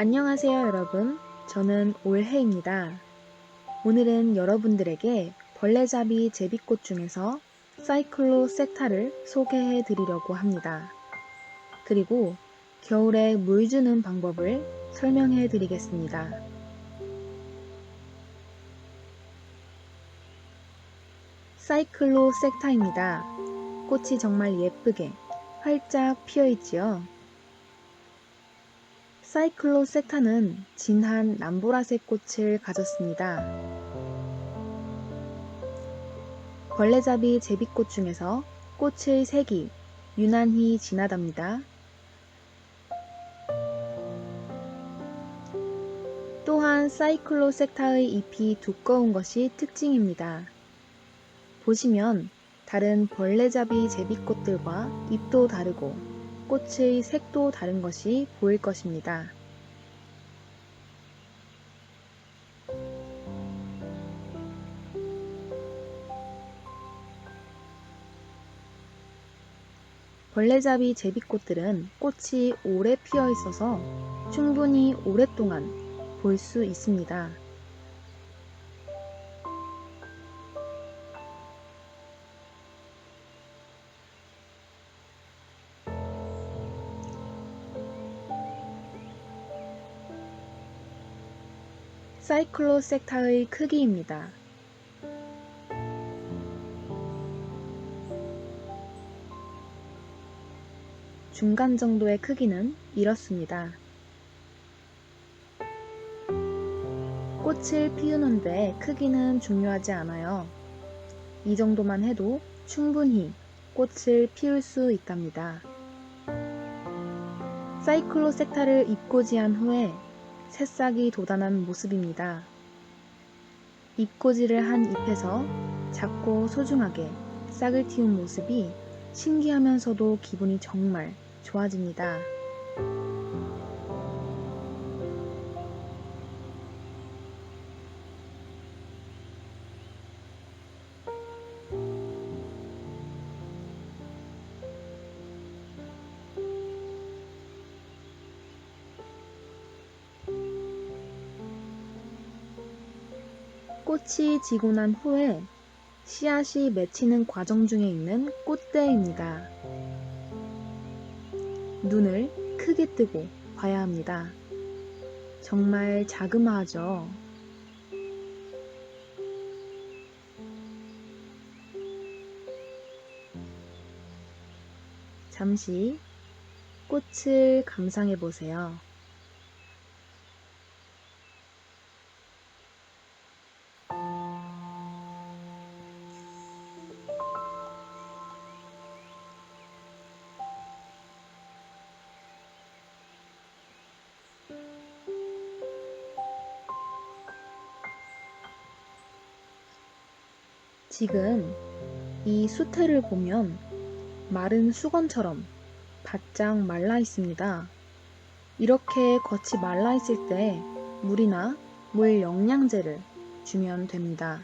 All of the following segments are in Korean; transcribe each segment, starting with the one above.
안녕하세요, 여러분. 저는 올해입니다. 오늘은 여러분들에게 벌레잡이 제비꽃 중에서 사이클로섹타를 소개해 드리려고 합니다. 그리고 겨울에 물 주는 방법을 설명해 드리겠습니다. 사이클로섹타입니다. 꽃이 정말 예쁘게 활짝 피어 있지요. 사이클로섹타는 진한 남보라색 꽃을 가졌습니다. 벌레잡이 제비꽃 중에서 꽃의 색이 유난히 진하답니다. 또한 사이클로 섹타의 잎이 두꺼운 것이 특징입니다. 보시면 다른 벌레잡이 제비꽃들과 잎도 다르고 꽃의 색도 다른 것이 보일 것입니다. 벌레잡이 제비꽃들은 꽃이 오래 피어 있어서 충분히 오랫동안 볼 수 있습니다. 사이클로섹타의 크기입니다. 중간 정도의 크기는 이렇습니다. 꽃을 피우는데 크기는 중요하지 않아요. 이 정도만 해도 충분히 꽃을 피울 수 있답니다. 사이클로섹타를 입고지한 후에 새싹이 돋아난 모습입니다. 잎꽂이를 한 잎에서 작고 소중하게 싹을 틔운 모습이 신기하면서도 기분이 정말 좋아집니다. 꽃이 지고 난 후에 씨앗이 맺히는 과정 중에 있는 꽃대입니다. 눈을 크게 뜨고 봐야 합니다. 정말 자그마하죠? 잠시 꽃을 감상해 보세요. 지금 이 수태를 보면 마른 수건처럼 바짝 말라 있습니다. 이렇게 겉이 말라 있을 때 물이나 물 영양제를 주면 됩니다.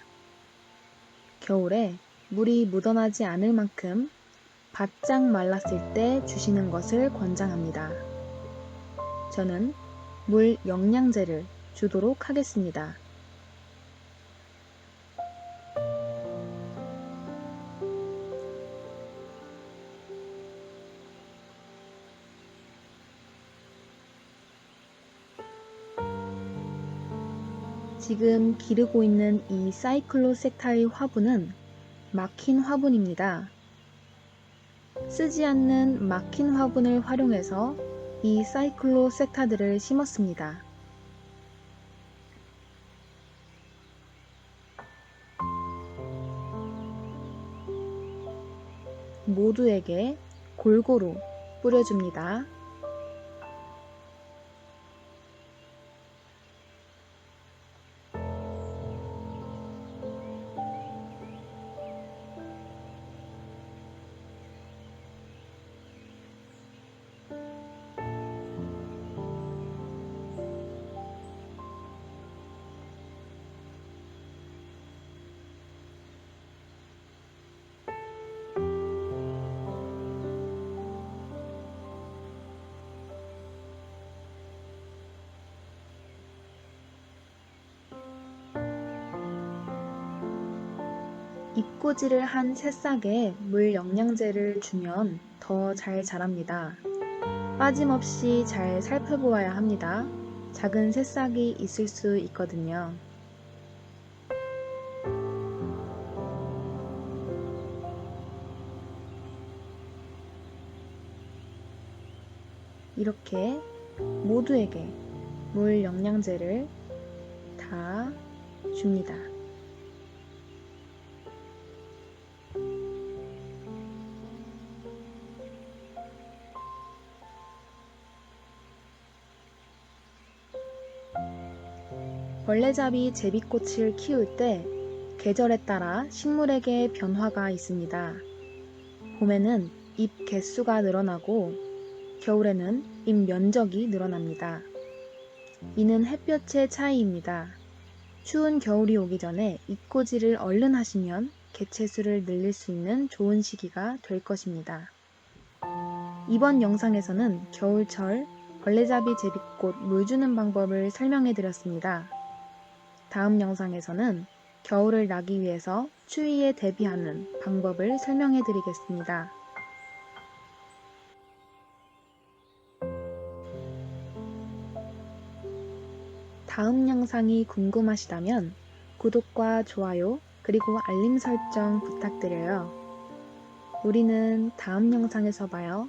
겨울에 물이 묻어나지 않을 만큼 바짝 말랐을 때 주시는 것을 권장합니다. 저는 물 영양제를 주도록 하겠습니다. 지금 기르고 있는 이 사이클로섹타의 화분은 막힌 화분입니다. 쓰지 않는 막힌 화분을 활용해서 이 사이클로섹타들을 심었습니다. 모두에게 골고루 뿌려줍니다. 잎꽂이를 한 새싹에 물 영양제를 주면 더 잘 자랍니다. 빠짐없이 잘 살펴보아야 합니다. 작은 새싹이 있을 수 있거든요. 이렇게 모두에게 물 영양제를 다 줍니다. 벌레잡이 제비꽃을 키울 때 계절에 따라 식물에게 변화가 있습니다. 봄에는 잎 개수가 늘어나고 겨울에는 잎 면적이 늘어납니다. 이는 햇볕의 차이입니다. 추운 겨울이 오기 전에 잎꽂이를 얼른 하시면 개체수를 늘릴 수 있는 좋은 시기가 될 것입니다. 이번 영상에서는 겨울철 벌레잡이 제비꽃 물 주는 방법을 설명해 드렸습니다. 다음 영상에서는 겨울을 나기 위해서 추위에 대비하는 방법을 설명해 드리겠습니다. 다음 영상이 궁금하시다면 구독과 좋아요 그리고 알림 설정 부탁드려요. 우리는 다음 영상에서 봐요.